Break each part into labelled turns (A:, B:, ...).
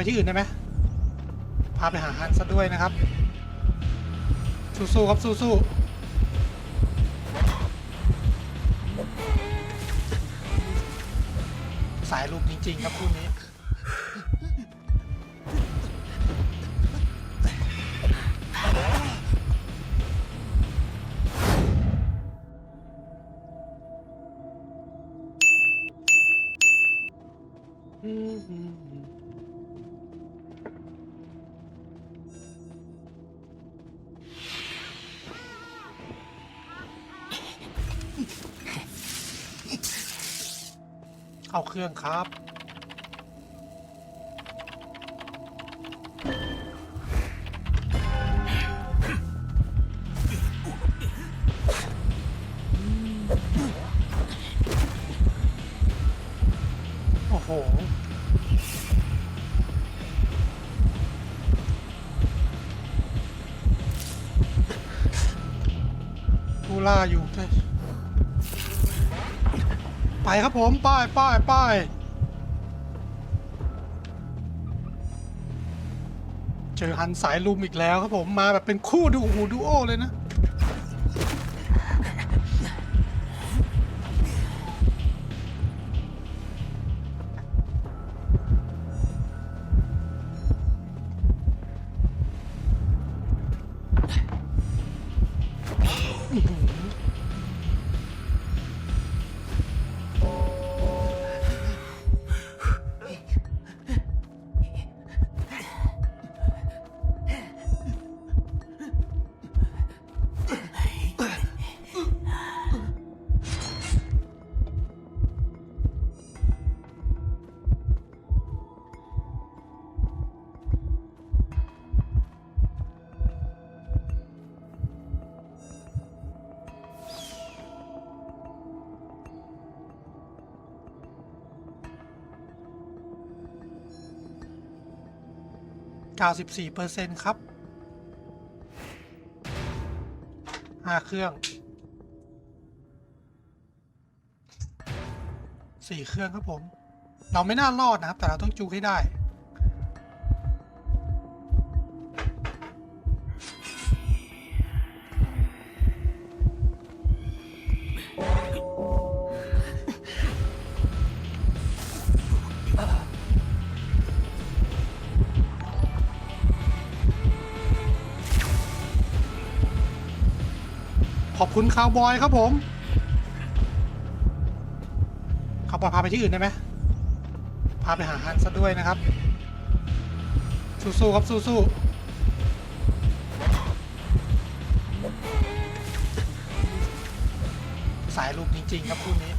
A: ไปที่อื่นได้ไหมพาไปหาฮันซะด้วยนะครับ สู้ๆครับสู้ๆสายลูกจริง ๆ ครับคู่นี้ เข้าเครื่องครับ โอ้โหผู้ล่าอยู่ใช่ ไปครับผมไป้ายป้ายป้ายเจอหันสายลุมอีกแล้วครับผมมาแบบเป็นคู่ดูหูดูโอเลยนะ 94%ครับหาเครื่อง4เครื่องครับผม เราไม่น่ารอดนะครับ แต่เราต้องจูให้ได้ ขอบคุณคาวบอยครับผมคาวบอยพาไปที่อื่นได้ไหมพาไปหาฮันซะด้วยนะครับ สู้ๆครับสู้ๆสายลูกจริง ๆ ครับคู่นี้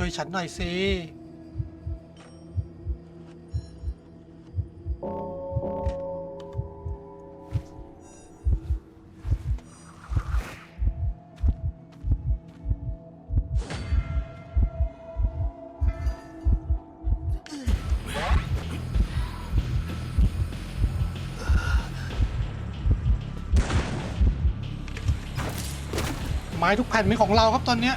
A: ช่วยฉันหน่อยสิ ไม้ทุกแผ่นเป็นของเราครับตอนเนี้ย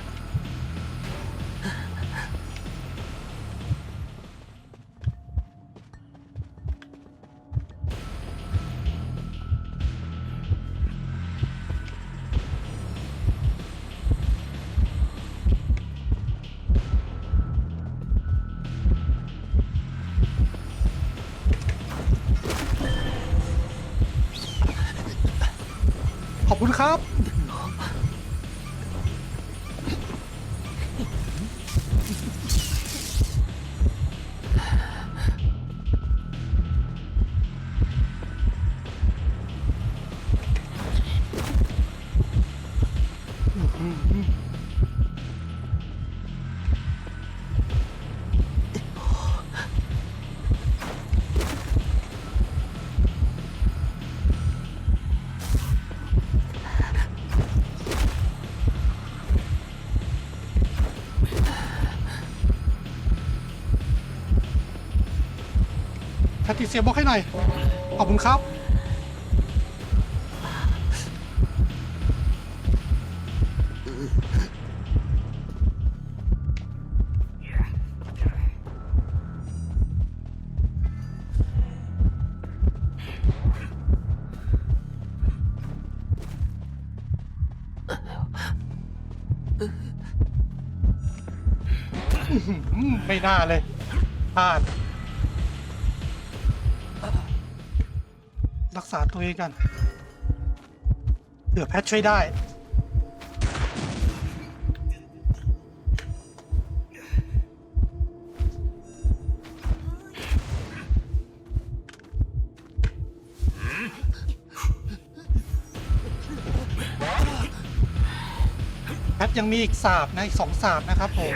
A: ครับ แพทริเซียบล็อกให้หน่อย ขอบคุณครับ ไม่น่าเลยพลาด รักษาตัวเองกันเผื่อแพทช่วยได้ แพทยังมีอีกสาบนะ อีกสองสาบนะครับผม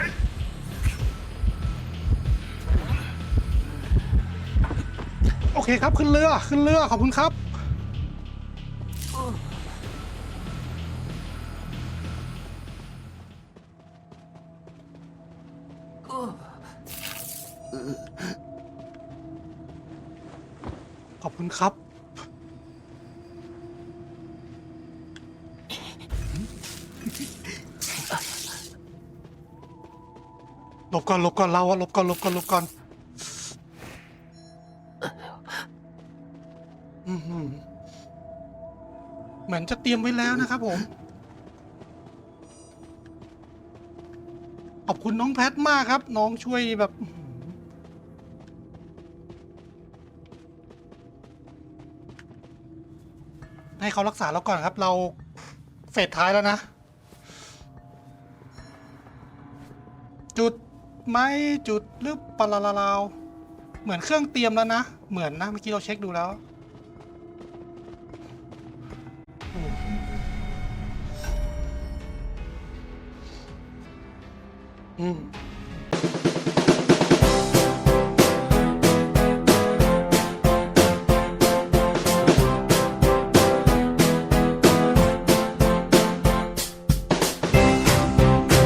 A: โอเคครับขึ้นเรือขึ้นเรือขอบคุณครับ ขอบคุณครับ หลบก่อนหลบก่อนเราอะหลบก่อนหลบก่อนหลบก่อน อือหือเหมือนจะเตรียมไว้แล้วนะครับผม ขอบคุณน้องแพทมากครับ น้องช่วยแบบให้เขารักษาเราก่อนครับ เราเฟสท้ายแล้วนะ จุดไหมจุดหรือปะละละลาวเหมือนเครื่องเตรียมแล้วนะ เหมือนนะ เมื่อกี้เราเช็คดูแล้ว อืม